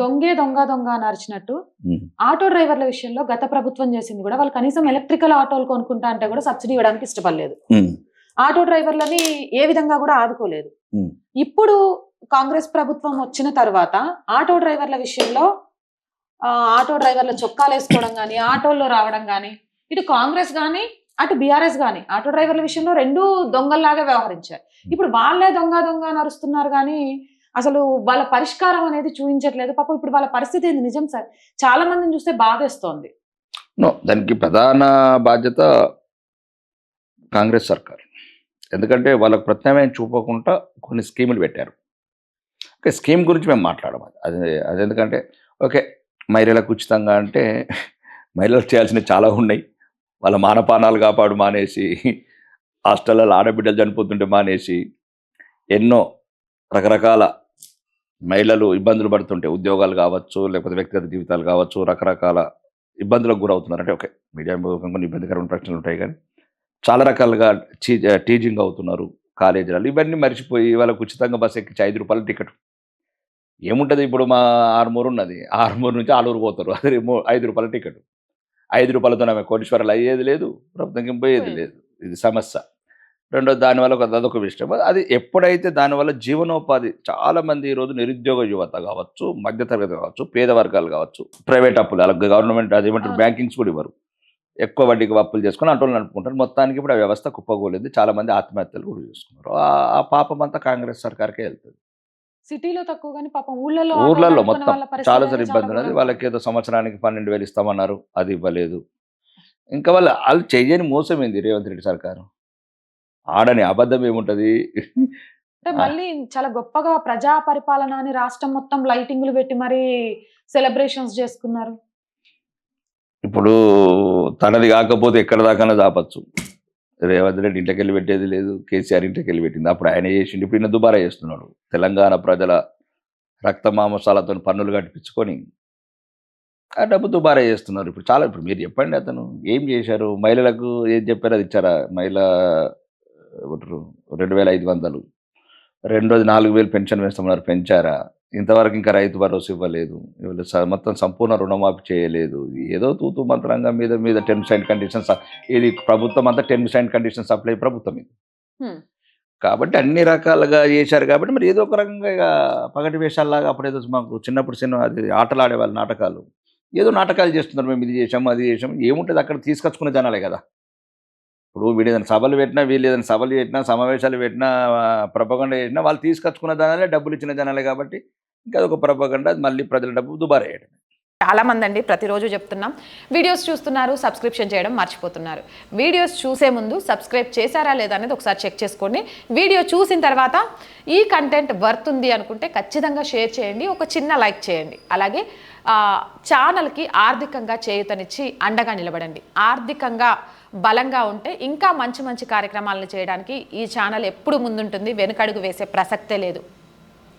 దొంగే దొంగ దొంగ అని అరిచినట్టు. ఆటో డ్రైవర్ల విషయంలో గత ప్రభుత్వం చేసింది కూడా వాళ్ళు కనీసం ఎలక్ట్రికల్ ఆటోలు కొనుక్కుంటా అంటే కూడా సబ్సిడీ ఇవ్వడానికి ఇష్టపడలేదు. ఆటో డ్రైవర్లని ఏ విధంగా కూడా ఆదుకోలేదు. ఇప్పుడు కాంగ్రెస్ ప్రభుత్వం వచ్చిన తర్వాత ఆటో డ్రైవర్ల విషయంలో ఆటో డ్రైవర్ల చొక్కాలు వేసుకోవడం కానీ ఆటోల్లో రావడం కానీ ఇటు కాంగ్రెస్ కానీ అటు బీఆర్ఎస్ కానీ ఆటో డ్రైవర్ల విషయంలో రెండు దొంగల్లాగా వ్యవహరించారు ఇప్పుడు వాళ్ళే దొంగ దొంగ నరుస్తున్నారు కానీ అసలు వాళ్ళ పరిష్కారం అనేది చూపించట్లేదు పాపం ఇప్పుడు వాళ్ళ పరిస్థితి ఏంది? నిజం సార్. చాలా మందిని చూస్తే బాధేస్తోంది. నో దానికి ప్రధాన బాధ్యత కాంగ్రెస్ సర్కార్. ఎందుకంటే వాళ్ళకు ప్రత్యామ్నాయం చూపకుండా కొన్ని స్కీములు పెట్టారు. ఓకే స్కీమ్ గురించి మేము మాట్లాడము. అది అది ఎందుకంటే ఓకే మహిళలకు ఉచితంగా అంటే మహిళలు చేయాల్సినవి చాలా ఉన్నాయి. వాళ్ళ మానపానాలు కాపాడు మానేసి హాస్టల్లో ఆడబిడ్డలు చనిపోతుంటే మానేసి ఎన్నో రకరకాల మహిళలు ఇబ్బందులు పడుతుంటే ఉద్యోగాలు కావచ్చు లేకపోతే వ్యక్తిగత జీవితాలు కావచ్చు రకరకాల ఇబ్బందులకు గురవుతున్నారు. అంటే ఓకే మీడియా కొన్ని ఇబ్బందికరమైన ప్రశ్నలు ఉంటాయి కానీ చాలా రకాలుగా టీచింగ్ అవుతున్నారు కాలేజీలలో. ఇవన్నీ మర్చిపోయి వాళ్ళకు ఉచితంగా బస్ ఎక్కించి ఐదు రూపాయల టికెట్. ఏముంటుంది ఇప్పుడు మా ఆరుమూరు ఉన్నది. ఆరుమూరు నుంచి ఆలూరు పోతారు. అదే ఐదు రూపాయల టికెట్. ఐదు రూపాయలతో ఆమె కోటీశ్వరాలు అయ్యేది లేదు ప్రభుత్వం పోయేది లేదు. ఇది సమస్య. రెండో దానివల్ల ఒక అదొక విషయం. అది ఎప్పుడైతే దానివల్ల జీవనోపాధి చాలా మంది ఈరోజు నిరుద్యోగ యువత కావచ్చు మధ్యతరగతి కావచ్చు పేద వర్గాలు కావచ్చు ప్రైవేట్ అప్పులు అలా గవర్నమెంట్ అదేమంటారు. బ్యాంకింగ్స్ కూడా ఇవ్వరు. ఎక్కువ వడ్డీకి అప్పులు చేసుకుని అంటోళ్ళు నడుపుకుంటారు మొత్తానికి ఇప్పుడు ఆ వ్యవస్థ కుప్పగోలేదు చాలా మంది ఆత్మహత్యలు కూడా చేసుకున్నారు. ఆ- పాపం అంతా కాంగ్రెస్ సర్కార్కే వెళ్తుంది. సిటీలో తక్కువ కానీ పాపం ఊళ్ళలో ఊర్లలో మొత్తం చాలా సార్ ఇబ్బంది ఉన్నది. వాళ్ళకి ఏదో సంవత్సరానికి పన్నెండు వేలు ఇస్తామన్నారు. అది ఇవ్వలేదు. ఇంకా వాళ్ళు వాళ్ళు చెయ్యని మోసం ఏంది రేవంత్ రెడ్డి సర్కారు? ఆడని అబద్ధం ఏముంటది? అంటే మళ్ళీ చాలా గొప్పగా ప్రజా పరిపాలన అని రాష్ట్రం మొత్తం లైటింగ్లు పెట్టి మరి సెలబ్రేషన్స్ చేసుకున్నారు. ఇప్పుడు తనది కాకపోతే ఎక్కడ దాకానే దాపచ్చు రేవంత్ రెడ్డి ఇంటికి వెళ్ళి పెట్టేది లేదు కేసీఆర్ ఇంటికి వెళ్ళి పెట్టింది. అప్పుడు ఆయన చేసిండు ఇప్పుడు ఈయన దుబారా చేస్తున్నాడు. తెలంగాణ ప్రజల రక్త మాంసాలతో పన్నులు కట్టించుకొని ఆ డబ్బు దుబారా చేస్తున్నారు. ఇప్పుడు చాలా ఇప్పుడు మీరు చెప్పండి అతను. ఏం చేశారు? మహిళలకు ఏం చెప్పారు? అది ఇచ్చారా? మహిళ ఏమంటారు రెండు వేల ఐదు వందలు రెండోది నాలుగు వేలు పెన్షన్ వేస్తామన్నారు పెంచారా? ఇంతవరకు ఇంకా రైతు భరోసా ఇవ్వలేదు. మొత్తం సంపూర్ణ రుణమాఫీ చేయలేదు. ఏదో తూతూ మంత్రంగా మీద మీద టెర్మ్స్ అండ్ కండిషన్స్ ఇది ప్రభుత్వం అంతా టెర్మ్స్ అండ్ కండిషన్స్ అప్లై ప్రభుత్వం ఇది. కాబట్టి అన్ని రకాలుగా చేశారు కాబట్టి మరి ఏదో ఒక రకంగా ఇక పగటి వేషాల్లాగా అప్పుడు ఏదో మాకు చిన్నప్పుడు చిన్న అది ఆటలు ఆడేవాళ్ళు నాటకాలు. ఏదో నాటకాలు చేస్తున్నారు మేము ఇది చేసాము అది చేసాము ఏముంటుంది అక్కడ తీసుకొచ్చుకునే జనాలే కదా. ఇప్పుడు వీడు ఏదైనా సభలు పెట్టినా వీళ్ళు ఏదైనా సభలు పెట్టినా సమావేశాలు పెట్టినా ప్రపగండ చేసినా వాళ్ళు తీసుకొచ్చుకున్న జనాలే డబ్బులు ఇచ్చిన జనాలే కాబట్టి ఇంకా అదొక ప్రపగండ మళ్ళీ ప్రజల డబ్బు దుబారా వేయడం చాలామంది అండి ప్రతిరోజు చెప్తున్నాం. వీడియోస్ చూస్తున్నారు సబ్స్క్రిప్షన్ చేయడం మర్చిపోతున్నారు. వీడియోస్ చూసే ముందు సబ్స్క్రైబ్ చేశారా లేదా అనేది ఒకసారి చెక్ చేసుకోండి. వీడియో చూసిన తర్వాత ఈ కంటెంట్ వర్త్ ఉంది అనుకుంటే ఖచ్చితంగా షేర్ చేయండి ఒక చిన్న లైక్ చేయండి. అలాగే ఛానల్కి ఆర్థికంగా చేయూతనిచ్చి అండగా నిలబడండి. ఆర్థికంగా బలంగా ఉంటే ఇంకా మంచి మంచి కార్యక్రమాలను చేయడానికి ఈ ఛానల్ ఎప్పుడు ముందుంటుంది వెనుకడుగు వేసే ప్రసక్తే లేదు.